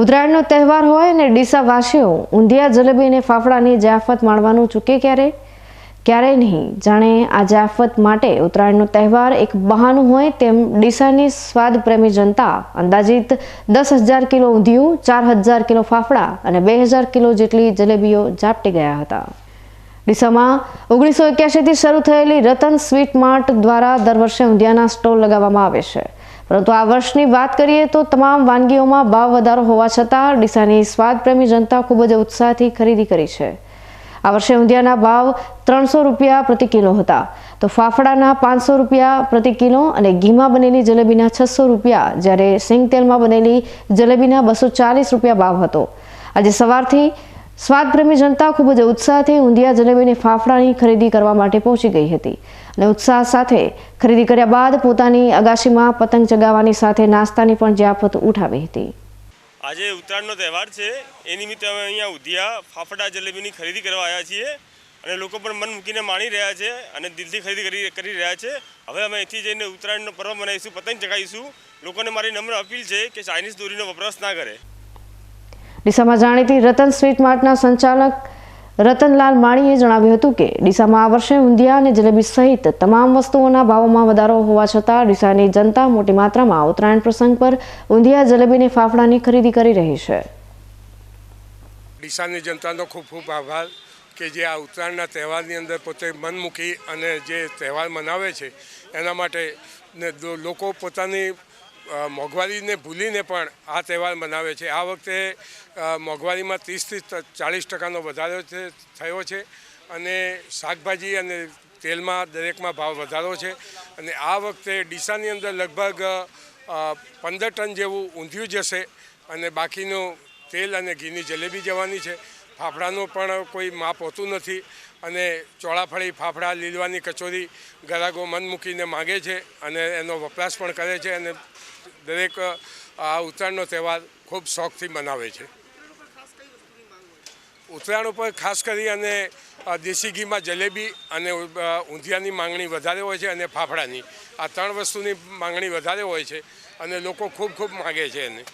ઉત્તરાયણનો તહેવાર હોય અને ડીસાવાસીઓ ઊંધિયા, જલેબી અને ફાફડાની જાફત માણવાનું ચૂકે ક્યારે? ક્યારેય નહીં. જાણે આ જાફત માટે ઉત્તરાયણનો તહેવાર એક બહાનું હોય તેમ ડીસાની સ્વાદ પ્રેમી જનતા અંદાજિત દસ હજાર કિલો ઊંધિયું, ચાર હજાર કિલો ફાફડા અને બે હજાર કિલો જેટલી જલેબીઓ ઝાપટી ગયા હતા. ડીસામાં ઓગણીસો એક્યાસીથી શરૂ થયેલી રતન સ્વીટ માર્ટ દ્વારા દર વર્ષે ઊંધિયાના સ્ટોલ લગાવવામાં આવે છે. પરંતુ આ વર્ષની વાત કરીએ તો તમામ વાનગીઓમાં ભાવ વધારો હોવા છતાં ડીસાની સ્વાદપ્રેમી જનતા ખૂબ જ ઉત્સાહથી ખરીદી કરી છે. આ વર્ષે ઊંધિયાના ભાવ ત્રણસો રૂપિયા પ્રતિ કિલો હતા. તો ફાફડાના પાંચસો રૂપિયા પ્રતિ કિલો અને ઘીમાં બનેલી જલેબીના છસો રૂપિયા, જ્યારે સિંગ તેલમાં બનેલી જલેબીના બસો ચાલીસ રૂપિયા ભાવ હતો. આજે સવારથી સ્વાદપ્રેમી જનતા ખૂબ જ ઉત્સાહથી ઊંધિયા જલેબીની ફાફડાની ખરીદી કરવા માટે પહોંચી ગઈ હતી અને ઉત્સાહ સાથે ખરીદી કર્યા બાદ પોતાની અગાશીમાં પતંગ ચગાવવાની સાથે નાસ્તાની પણ જયાફત ઉઠાવી હતી. આજે ઉત્તરાયણનો તહેવાર છે. એ નિમિત્તે અમે અહીંયા ઉધિયા ફાફડા, જલેબીની ખરીદી કરવા આવ્યા છીએ અને લોકો પણ મન મૂકીને માણી રહ્યા છે અને દિલથી ખરીદી કરી રહ્યા છે. હવે અમે અહીંથી જઈને ઉત્તરાયણનો પર્વ મનાવીશું, પતંગ ચગાવીશું. લોકોને મારી નમ્ર અપીલ છે કે ચાઇનીઝ દોરીનો વપરાશ ના કરે. ડીસામાં જાણીતી રતન સ્વીટ માર્ટના સંચાલક રતનલાલ માણીએ જણાવ્યું હતું કે ડીસામાં આ વર્ષે ઊંધિયા અને જલેબી સહિત તમામ વસ્તુઓના ભાવોમાં વધારો હોવા છતાં ડીસાની જનતા મોટી માત્રામાં ઉત્તરાયણ પ્રસંગ પર ઊંધિયા, જલેબીની ફાફડાની ખરીદી કરી રહી છે. ડીસાની જનતાનો ખૂબ ખૂબ આભાર કે જે આ ઉત્તરાયણના તહેવારની અંદર પોતે મન મૂકી અને જે તહેવાર મનાવે છે, એના માટે ને લોકો પોતાની મોંઘવારીને ભૂલીને પણ આ તહેવાર મનાવે છે. આ વખતે મોંઘવારીમાં ત્રીસથી ચાલીસ ટકાનો વધારો થયો છે અને શાકભાજી અને તેલમાં દરેકમાં ભાવ વધારો છે અને આ વખતે ડીસાની અંદર લગભગ પંદર ટન જેવું ઊંધિયું જશે અને બાકીનું તેલ અને ઘીની જલેબી જવાની છે. ફાફડાનું પણ કોઈ માપ હોતું નથી અને ચોળાફળી, ફાફડા, લીલવાની કચોરી ગરાગો મન મૂકીને માગે છે અને એનો વપરાશ પણ કરે છે અને દરેક આ ઉત્તરાયણનો તહેવાર ખૂબ શોખથી મનાવે છે. ઉત્તરાયણ ઉપર ખાસ કરી અને દેશી ઘીમાં જલેબી અને ઊંધિયાની માંગણી વધારે હોય છે અને ફાફડાની. આ ત્રણ વસ્તુની માંગણી વધારે હોય છે અને લોકો ખૂબ ખૂબ માગે છે એને.